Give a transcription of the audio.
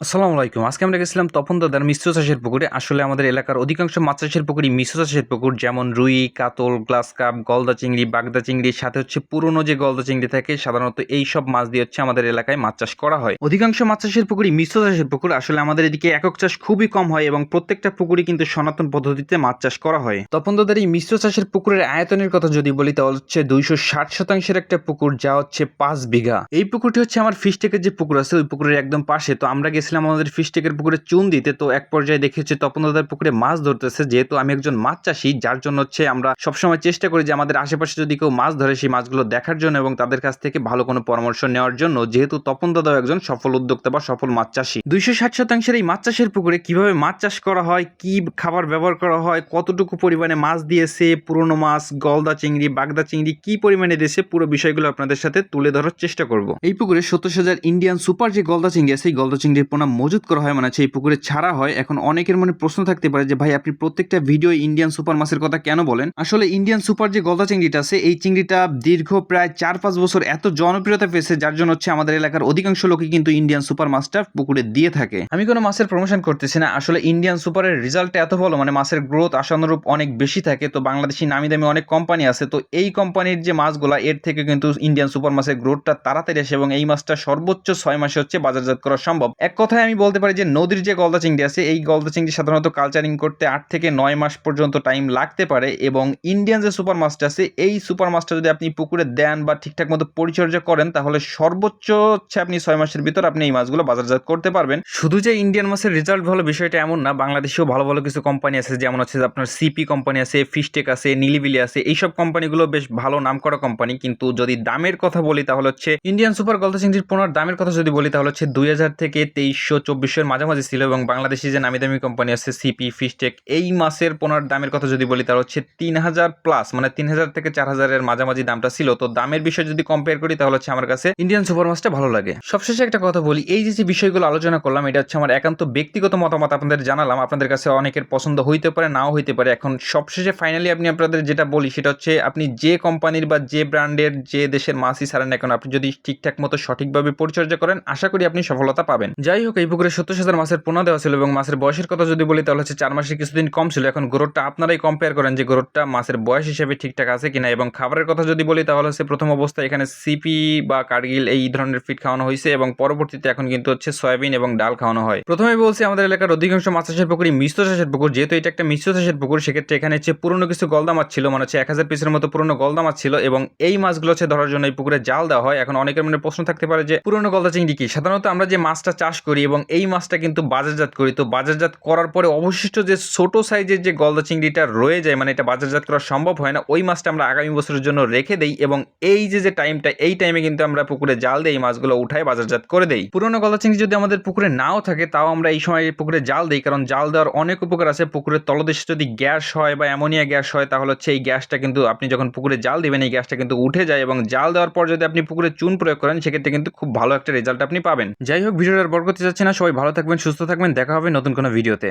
আসসালামু আলাইকুম। আজকে আমরা গেছিলাম তপন দাদার মিশ্র চাষের পুকুরে। আসলে আমাদের এলাকার অধিকাংশ মাছ চাষের পুকুরই মিশ্র চাষের পুকুর, যেমন রুই, কাতল, গ্লাস কাপ, গলদা চিংড়ি, বাগদা চিংড়ির সাথে হচ্ছে পুরনো যে গলদা চিংড়ি থাকে, সাধারণত এই সব মাছ দিয়ে হচ্ছে আমাদের এলাকায় মাছ চাষ করা হয়। অধিকাংশ মাছ চাষের পুকুরই মিশ্র চাষের পুকুর। আসলে আমাদের এদিকে একক চাষ খুবই কম হয় এবং প্রত্যেকটা পুকুরই কিন্তু সনাতন পদ্ধতিতে মাছ চাষ করা হয়। তপন দাদার এই মিশ্র চাষের পুকুরের আয়তনের কথা যদি বলি, তাহলে হচ্ছে দুইশো ষাট শতাংশের একটা পুকুর, যা হচ্ছে পাঁচ বিঘা। এই পুকুরটি হচ্ছে আমার ফিশ টেকের যে পুকুর আছে, ওই পুকুরের একদম পাশে। তো আমরা গেছিলাম আমাদের ফিশ টেকের পুকুরে চুন দিতে, তো এক পর্যায়ে দেখি হচ্ছে তপন দাদার পুকুরে মাছ ধরতেছে। যেহেতু আমি একজন মাছ চাষি, যার জন্য হচ্ছে আমরা সবসময় চেষ্টা করি যে আমাদের আশেপাশে যদি কেউ মাছ ধরে সেই মাছগুলো দেখার জন্য এবং তাদের কাছ থেকে ভালো কোনো পরামর্শ নেওয়ার জন্য, যেহেতু তপন দাদাও একজন সফল উদ্যোক্তা বা সফল মাছ চাষি। দুইশো ষাট শতাংশের এই মাছ চাষের পুকুরে কীভাবে মাছ চাষ করা হয়, কি খাবার ব্যবহার করা হয়, কতটুকু পরিমাণে মাছ দিয়েছে, পুরনো মাছ, গলদা চিংড়ি, বাগদা চিংড়ি, কি পরিমাণে দিয়েছে, পুরো বিষয়গুলো আপনাদের সাথে তুলে ধরার চেষ্টা করব। এই পুকুরে সত্তর হাজার ইন্ডিয়ান সুপার যে গলদা চিংড়ি আছে, এই গলদা চিংড়ির পোনা মজুত করা হয় মানে এই পুকুরে ছাড়া হয়। এখন অনেকের মনে প্রশ্ন থাকতে পারে যে, ভাই, আপনি প্রত্যেকটা ভিডিও ইন্ডিয়ান সুপার মাছের কথা কেন বলেন? আসলে ইন্ডিয়ান সুপার যে গলদা চিংড়িটা আছে, এই চিংড়িটা দীর্ঘ প্রায় চার পাঁচ বছর এত জনপ্রিয়তা পেয়েছে, যার জন্য হচ্ছে আমাদের এলাকার অধিকাংশ লোকই কিন্তু ইন্ডিয়ান সুপার মাছটা পুকুরে দিয়ে থাকে। আমি কোনো মাছের প্রমোশন করতেছি না। আসলে ইন্ডিয়ান সুপারের রেজাল্ট এত ভালো মানে মাছের গ্রোথ আশানুরূপ অনেক বেশি থাকে। তো বাংলাদেশি নামি দামি অনেক কোম্পানি আছে। তো এই কোম্পানির যে মাছগুলা, এর থেকে কিন্তু ইন্ডিয়ান সুপার মাছের গ্রোথটা তাড়াতাড়ি আসে এবং এই মাছটা সর্বোচ্চ ছয় মাসে হচ্ছে বাজারজাত করা সম্ভব। এক কথায় আমি বলতে পারি যে নদীর যে গলদা চিংড়ি আছে, এই গলদা চিংড়ি সাধারণত কালচারিং করতে আট থেকে নয় মাস পর্যন্ত টাইম লাগতে পারে এবং ইন্ডিয়ান যে সুপার মাছটা আছে, এই সুপার মাছটা যদি আপনি পুকুরে দেন বা ঠিকঠাক মতো পরিচর্যা করেন, তাহলে সর্বোচ্চ হচ্ছে আপনি ছয় মাসের ভিতর আপনি এই মাছগুলো বাজারজাত করতে পারবেন। শুধু যে ইন্ডিয়ান মাছের রেজাল্ট ভালো বিষয়টা এমন না, বাংলাদেশেও ভালো ভালো কিছু কোম্পানি আছে, যেমন হচ্ছে আপনার সিপি কোম্পানি আছে ফিশটেক আছে নিলিবিলি আছে, এইসব কোম্পানিগুলো বেশ ভালো নাম করা কোম্পানি কিন্তু যদি দামের কথা বলি, তাহলে হচ্ছে ইন্ডিয়ান সুপার গলদা চিংড়ির পোনার দামের কথা যদি বলি, তাহলে হচ্ছে দুই হাজার থেকে তেইশশো চব্বিশের মাঝামাঝি ছিল এবং বাংলাদেশি যে নামি দামি কোম্পানি আছে সিপি ফিশটেক এই মাসের পোনার দামের কথা যদি বলি, তাহলে হচ্ছে তিন হাজার প্লাস মানে তিন হাজার থেকে চার হাজারের মাঝামাঝি দামটা ছিল। তো দামের বিষয় যদি কম্পেয়ার করি, তাহলে হচ্ছে আমার কাছে ইন্ডিয়ান সুপার মাছটা ভালো লাগে। সবশেষে একটা কথা বলি, এই যে যে বিষয়গুলো আলোচনা করলাম, এটা হচ্ছে আমার একান্ত ব্যক্তিগত মতামত, আপনাদের জানালাম। আপনাদের কাছে অনেকের পছন্দ হইতে পারে, নাও হইতে পারে। এখন সবশেষে ফাইনালি আপনি আপনাদের যেটা বলি, সেটা হচ্ছে আপনি যে কোম্পানির বা যে ব্র্যান্ডের যে দেশের মাছই ছাড়েন এখন আপনি যদি ঠিকঠাক মতো সঠিকভাবে পরিচর্যা করেন, আশা করি আপনি সফলতা পাবেন। যাই হোক, এই পুকুরে সত্তর হাজার মাছের পোনা দেওয়া ছিল এবং মাছের বয়সের কথা যদি বলি, তাহলে হচ্ছে চার মাসের কিছুদিন কম ছিল। এখন গ্রোথটা আপনারাই কম্পেয়ার করেন যে গ্রোথটা মাছের বয়স হিসেবে ঠিকঠাক আছে কিনা। এবং খাবারের কথা যদি বলি, তাহলে হচ্ছে প্রথম অবস্থায় এখানে সিপি বা কার্গিল এই ধরনের ফিড খাওয়ানো হয়েছে এবং পরবর্তীতে এখন কিন্তু হচ্ছে সয়াবিন এবং ডাল খাওয়ানো হয়। প্রথমে বলছি, আমাদের এলাকার অধিকাংশ মাছ চাষের পুকুরই মিশ্র চাষের পুকুর। যেহেতু এটা একটা মিশ্র চাষের পুকুর, সেক্ষেত্রে এখানে হচ্ছে পুরনো কিছু গলদা মাছ ছিল মানে হচ্ছে এক হাজার পিসের মতো পুরনো গলদা মাছ ছিল এবং এই মাছগুলো হচ্ছে ধরার জন্য এই পুকুরে জাল দেওয়া হয়। এখন অনেকের মনে প্রশ্ন থাকতে পারে যে, পুরনো গলদা চিংড়ি কি? সাধারণত আমরা যে মাছটা চাষ করি এবং এই মাছটা কিন্তু বাজারজাত করি। তো বাজারজাত করার পরে অবশিষ্ট যে ছোটো সাইজের যে গলদা চিংড়িটা রয়ে যায় মানে এটা বাজারজাত করা সম্ভব হয় না, ওই মাছটা আমরা আগামী বছরের জন্য রেখে দেই এবং এই যে যে টাইমটা, এই টাইমে কিন্তু আমরা পুকুরে জাল দিই মাছগুলো উঠায় বাজারজাত করে দেই। পুরনো গলদা চিংড়ি যদি আমাদের পুকুরে নাও থাকে, তাও আমরা এই সময় পুকুরে জাল দিই, কারণ জাল দেওয়ার অনেক উপকার আছে। পুকুরের তলদেশে যদি গ্যাস হয় বা অ্যামোনিয়া গ্যাস হয়, তাহলে হচ্ছে এই গ্যাসটা কিন্তু আপনি যখন পুকুরে জাল দেবেন, এই গ্যাসটা কিন্তু উঠে যায় এবং জাল দেওয়ার পর যদি আপনি পুকুরে চুন প্রয়োগ করেন, সেক্ষেত্রে কিন্তু খুব ভালো একটা রেজাল্ট আপনি পাবেন। যাই হোক, ভিডিওটার বড় করতে চাচ্ছি না সবাই ভালো থাকবেন সুস্থ থাকবেন দেখা হবে নতুন কোনো ভিডিওতে।